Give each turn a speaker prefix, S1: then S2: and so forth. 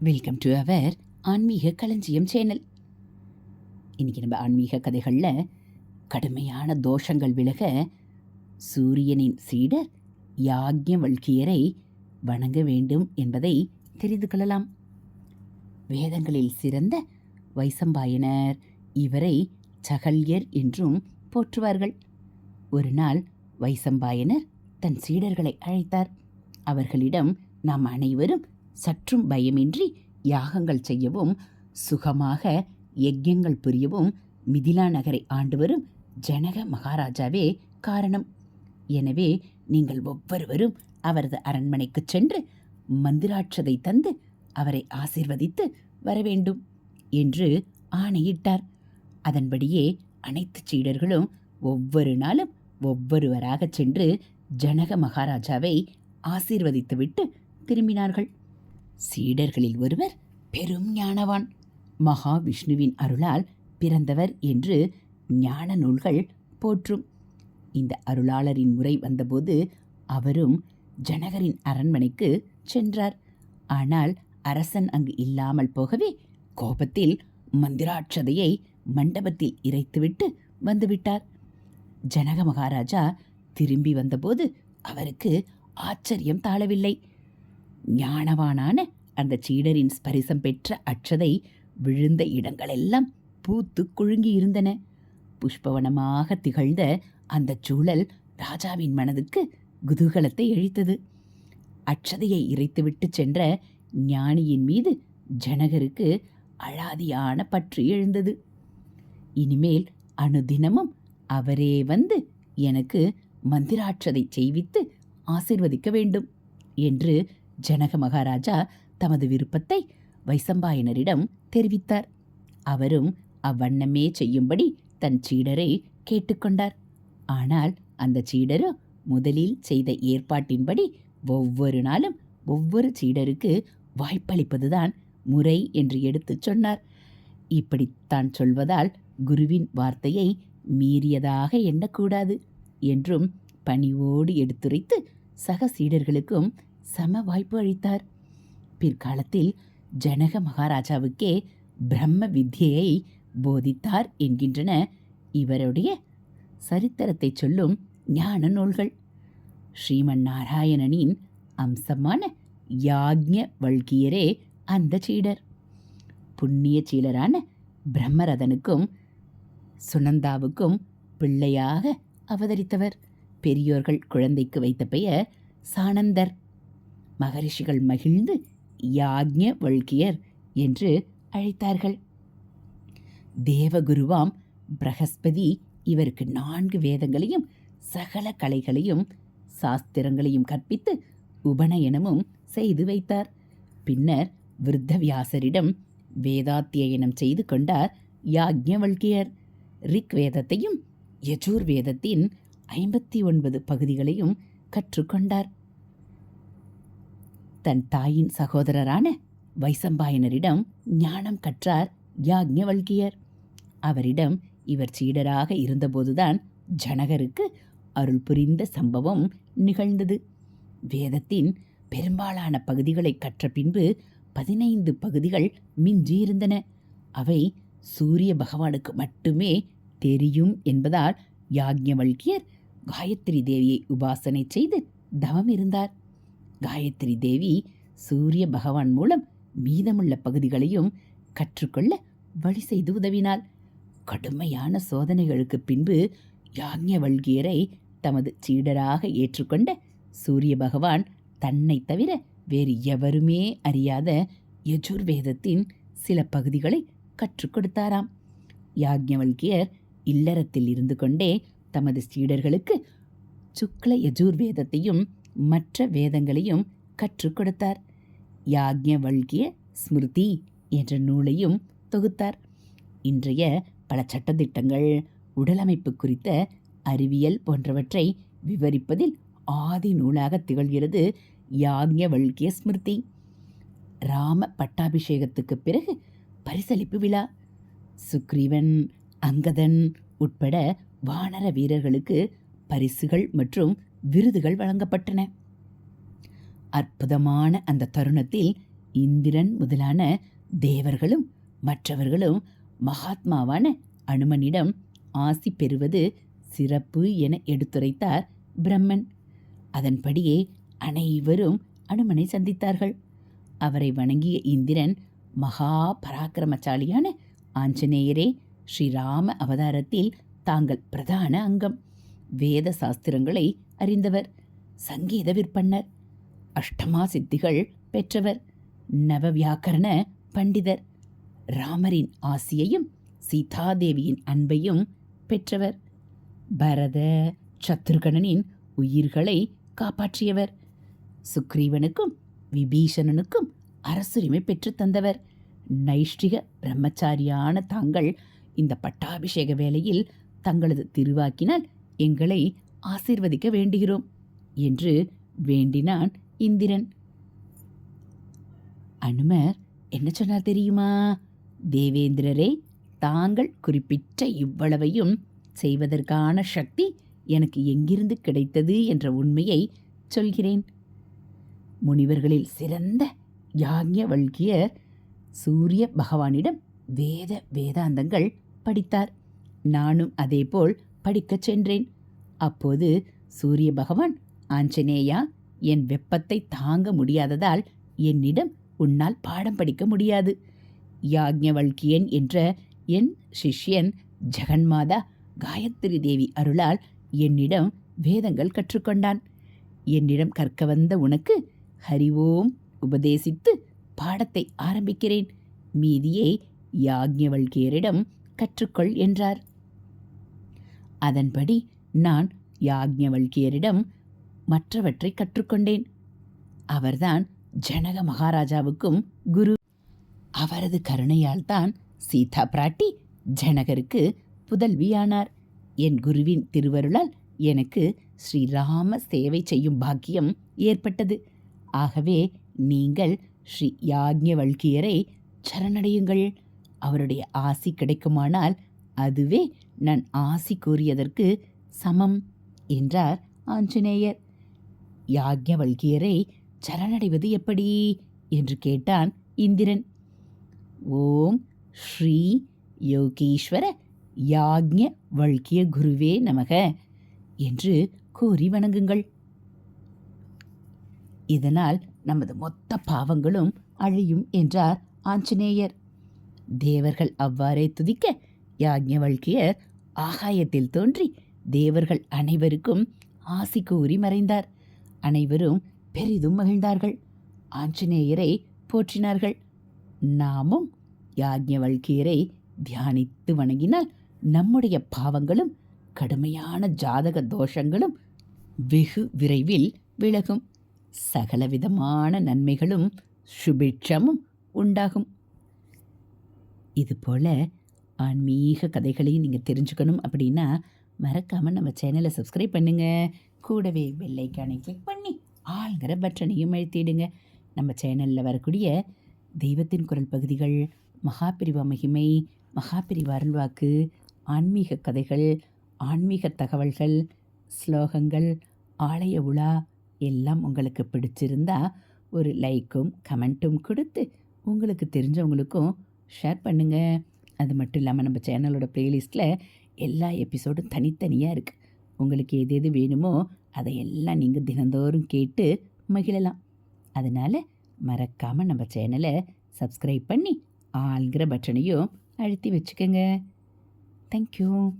S1: Welcome to our ஆன்மீக களஞ்சியம் channel. இன்றைக்கி நம்ம ஆன்மீக கதைகளில் கடுமையான தோஷங்கள் விலக சூரியனின் சீடர் யாக்ஞவல்கியரை வணங்க வேண்டும் என்பதை தெரிந்து கொள்ளலாம். வேதங்களில் சிறந்த வைசம்பாயனர் இவரை சகல்யர் என்றும் போற்றுவார்கள். ஒரு நாள் வைசம்பாயனர் தன் சீடர்களை அழைத்தார். அவர்களிடம் நாம் அனைவரும் சற்றும் பயமின்றி யாகங்கள் செய்யவும் சுகமாக யஜ்யங்கள் புரியவும் மிதிலா நகரை ஆண்டு வரும் ஜனக மகாராஜாவே காரணம். எனவே நீங்கள் ஒவ்வொருவரும் அவரது அரண்மனைக்கு சென்று மந்திராட்சதை தந்து அவரை ஆசீர்வதித்து வரவேண்டும் என்று ஆணையிட்டார். அதன்படியே அனைத்து சீடர்களும் ஒவ்வொரு நாளும் ஒவ்வொருவராகச் சென்று ஜனக மகாராஜாவை ஆசீர்வதித்துவிட்டு திரும்பினார்கள். சீடர்களில் ஒருவர் பெரும் ஞானவான். மகாவிஷ்ணுவின் அருளால் பிறந்தவர் என்று ஞான நூல்கள் போற்றும். இந்த அருளாளரின் முறை வந்தபோது அவரும் ஜனகரின் அரண்மனைக்கு சென்றார். ஆனால் அரசன் அங்கு இல்லாமல் போகவே கோபத்தில் மந்திராட்சதையை மண்டபத்தில் இறைத்துவிட்டு வந்துவிட்டார். ஜனக மகாராஜா திரும்பி வந்தபோது அவருக்கு ஆச்சரியம் தாழவில்லை. ஞானவானான அந்த சீடரின் ஸ்பரிசம் பெற்ற அட்சதை விழுந்த இடங்களெல்லாம் பூத்து குழுங்கி இருந்தன. புஷ்பவனமாக திகழ்ந்த அந்த சூழல் ராஜாவின் மனதுக்கு குதூகலத்தை எழித்தது அட்சதையை இறைத்துவிட்டு சென்ற ஞானியின் மீது ஜனகருக்கு அழாதியான பற்று எழுந்தது. இனிமேல் அனுதினமும் அவரே வந்து எனக்கு மந்திராட்சதை செய்வித்து ஆசிர்வதிக்க வேண்டும் என்று ஜனக மகாராஜா தமது விருப்பத்தை வைசம்பாயனரிடம் தெரிவித்தார். அவரும் அவ்வண்ணமே செய்யும்படி தன் சீடரை கேட்டுக்கொண்டார் ஆனால் அந்த சீடரோ முதலில் செய்த ஏற்பாட்டின்படி ஒவ்வொரு நாளும் ஒவ்வொரு சீடருக்கு வாய்ப்பளிப்பதுதான் முறை என்று எடுத்துச் சொன்னார். இப்படித்தான் சொல்வதால் குருவின் வார்த்தையை மீறியதாக எண்ணக்கூடாது என்றும் பணிவோடு எடுத்துரைத்து சக சீடர்களுக்கும் சம வாய்ப்பு அளித்தார். பிற்காலத்தில் ஜனக மகாராஜாவுக்கே பிரம்ம வித்யையை போதித்தார் என்கின்றன இவருடைய சரித்திரத்தை சொல்லும் ஞான நூல்கள். ஸ்ரீமன் நாராயணனின் அம்சமான யாக்ஞ வல்கியரே அந்த சீடர். புண்ணிய சீலரான பிரம்மரதனுக்கும் சுனந்தாவுக்கும் பிள்ளையாக அவதரித்தவர். பெரியோர்கள் குழந்தைக்கு வைத்த பெயர் சானந்தர் மகரிஷிகள் மகிழ்ந்து யாக்ஞ வல்கியர் என்று அழைத்தார்கள். தேவகுருவாம் பிரகஸ்பதி இவருக்கு நான்கு வேதங்களையும் சகல கலைகளையும் சாஸ்திரங்களையும் கற்பித்து உபநயனமும் செய்து வைத்தார். பின்னர் விருத்தவியாசரிடம் வேதாத்தியனம் செய்து கொண்டார் யாக்ஞவல்கியர் ரிக் வேதத்தையும் யஜூர் வேதத்தின் ஐம்பத்தி ஒன்பது பகுதிகளையும் கற்றுக்கொண்டார். தன் தாயின் சகோதரரான வைசம்பாயனரிடம் ஞானம் கற்றார் யாக்ஞவல்கியர் அவரிடம் இவர் சீடராக இருந்தபோதுதான் ஜனகருக்கு அருள் புரிந்த சம்பவம் நிகழ்ந்தது. வேதத்தின் பெரும்பாலான பகுதிகளை கற்ற பின்பு பதினைந்து பகுதிகள் மிஞ்சியிருந்தன. அவை சூரிய பகவானுக்கு மட்டுமே தெரியும் என்பதால் யாக்ஞவல்கியர் காயத்ரி தேவியை உபாசனை செய்து தவம் இருந்தார் காயத்ரி தேவி சூரிய பகவான் மூலம் மீதமுள்ள பகுதிகளையும் கற்றுக்கொள்ள வழி செய்து உதவினாள். கடுமையான சோதனைகளுக்கு பின்பு யாக்ஞவல்கியரை தமது சீடராக ஏற்றுக்கொண்ட சூரிய பகவான் தன்னை தவிர வேறு எவருமே அறியாத யஜுர்வேதத்தின் சில பகுதிகளை கற்றுக் கொடுத்தாராம். யாக்ஞவல்கியர் இல்லறத்தில் இருந்து கொண்டே தமது சீடர்களுக்கு சுக்ல யஜுர்வேதத்தையும் மற்ற வேதங்களையும் கற்றுக் கொடுத்தார். யாக்ஞவல்கிய ஸ்மிருதி என்ற நூலையும் தொகுத்தார். இன்றைய பல சட்டத்திட்டங்கள் உடலமைப்பு குறித்த அறிவியல் போன்றவற்றை விவரிப்பதில் ஆதி நூலாக திகழ்கிறது யாக்ஞவல்கிய ஸ்மிருதி. ராம பட்டாபிஷேகத்துக்கு பிறகு பரிசளிப்பு விழா. சுக்ரீவன் அங்கதன் உட்பட வானர வீரர்களுக்கு பரிசுகள் மற்றும் விருதுகள் வழங்கப்பட்டன. அற்புதமான அந்த தருணத்தில் இந்திரன் முதலான தேவர்களும் மற்றவர்களும் மகாத்மாவான அனுமனிடம் ஆசி பெறுவது சிறப்பு என எடுத்துரைத்தார் பிரம்மன். அதன்படியே அனைவரும் அனுமனை சந்தித்தார்கள். அவரை வணங்கிய இந்திரன் மகா பராக்கிரமசாலியான ஆஞ்சநேயரே ஸ்ரீராம அவதாரத்தில் தாங்கள் பிரதான அங்கம். வேத சாஸ்திரங்களை அறிந்தவர் சங்கீத விற்பன்னர் அஷ்டமா சித்திகள் பெற்றவர் நவவியாக்கரண பண்டிதர் ராமரின் ஆசியையும் சீதாதேவியின் அன்பையும் பெற்றவர் பரத சத்ருகணனின் உயிர்களை காப்பாற்றியவர் சுக்ரீவனுக்கும் விபீஷணனுக்கும் அரசுரிமை பெற்றுத் தந்தவர் நைஷ்டிக பிரம்மச்சாரியான தாங்கள் இந்த பட்டாபிஷேக வேளையில் தங்களது திருவாக்கினால் எங்களை ஆசீர்வதிக்க வேண்டுகிறோம் என்று வேண்டினான் இந்திரன். அனுமர் என்ன சொன்னார் தெரியுமா? தேவேந்திரரே தாங்கள் குறிப்பிட்ட இவ்வளவையும் செய்வதற்கான சக்தி எனக்கு எங்கிருந்து கிடைத்தது என்ற உண்மையை சொல்கிறேன். முனிவர்களில் சிறந்த யாக்ஞவல்கியர் சூரிய பகவானிடம் வேத வேதாந்தங்கள் படித்தார். நானும் அதேபோல் படிக்கச் சென்றேன். அப்போது சூரிய பகவான் ஆஞ்சநேயா என் வெப்பத்தை தாங்க முடியாததால் என்னிடம் உன்னால் பாடம் படிக்க முடியாது. யாக்ஞவல்கியன் என்ற என் சிஷ்யன் ஜெகன்மாதா காயத்ரி தேவி அருளால் என்னிடம் வேதங்கள் கற்றுக்கொண்டான். என்னிடம் கற்க வந்த உனக்கு ஹரி ஓம் உபதேசித்து பாடத்தை ஆரம்பிக்கிறேன். மீதியை யாக்ஞவல்கியரிடம் கற்றுக்கொள் என்றார். அதன்படி நான் யாக்ஞவல்கியரிடம் மற்றவற்றை கற்றுக்கொண்டேன். அவர்தான் ஜனக மகாராஜாவுக்கும் குரு. அவரது கருணையால் தான் சீதா பிராட்டி ஜனகருக்கு புதல்வியானார். என் குருவின் திருவருளால் எனக்கு ஸ்ரீராம சேவை செய்யும் பாக்கியம் ஏற்பட்டது. ஆகவே நீங்கள் ஸ்ரீ யாக்ஞவல்கியரை சரணடையுங்கள். அவருடைய ஆசி கிடைக்குமானால் அதுவே நான் ஆசி கூறியதற்கு சமம் என்றார் ஆஞ்சநேயர். யாக்ஞவல்கியரை சரணடைவது எப்படி? என்று கேட்டான் இந்திரன். ஓம் ஸ்ரீ யோகீஸ்வர யாக்ஞ வல்கிய குருவே நமக என்று கூறி வணங்குங்கள். இதனால் நமது மொத்த பாவங்களும் அழியும் என்றார் ஆஞ்சநேயர். தேவர்கள் அவ்வாறே துதிக்க யாக்ஞவல்கியர் ஆகாயத்தில் தோன்றி தேவர்கள் அனைவருக்கும் ஆசி கூறி மறைந்தார். அனைவரும் பெரிதும் மகிழ்ந்தார்கள். ஆஞ்சநேயரை போற்றினார்கள். நாமும் யாஜ்ஞவல்கியரை தியானித்து வணங்கினால் நம்முடைய பாவங்களும் கடுமையான ஜாதக தோஷங்களும் வெகு விரைவில் விலகும். சகலவிதமான நன்மைகளும் சுபிட்சமும் உண்டாகும். இதுபோல் ஆன்மீக கதைகளையும் நீங்கள் தெரிஞ்சுக்கணும் அப்படின்னா மறக்காமல் நம்ம சேனலை சப்ஸ்கிரைப் பண்ணுங்கள் கூடவே பெல்லைக்கானை கிளிக் பண்ணி ஆளுங்கிற பட்டனையும் அழுத்திடுங்க. நம்ம சேனலில் வரக்கூடிய தெய்வத்தின் குரல் பகுதிகள் மகாபிரிவா மகிமை மகாபிரிவா அருள்வாக்கு ஆன்மீக கதைகள் ஆன்மீக தகவல்கள் ஸ்லோகங்கள் ஆலய உலா எல்லாம் உங்களுக்கு பிடிச்சிருந்தா ஒரு லைக்கும் கமெண்ட்டும் கொடுத்து உங்களுக்கு தெரிஞ்சவங்களுக்கும் ஷேர் பண்ணுங்கள் அது மட்டும் இல்லாமல் நம்ம சேனலோட ப்ளேலிஸ்ட்டில் எல்லா எபிசோடும் தனித்தனியாக இருக்குது உங்களுக்கு எது எது வேணுமோ அதை எல்லாம் நீங்கள் தினந்தோறும் கேட்டு மகிழலாம். அதனால் மறக்காமல் நம்ம சேனலை சப்ஸ்கிரைப் பண்ணி ஆள்கிற பட்டனையும் அழுத்தி வச்சுக்கோங்க. தேங்க்யூ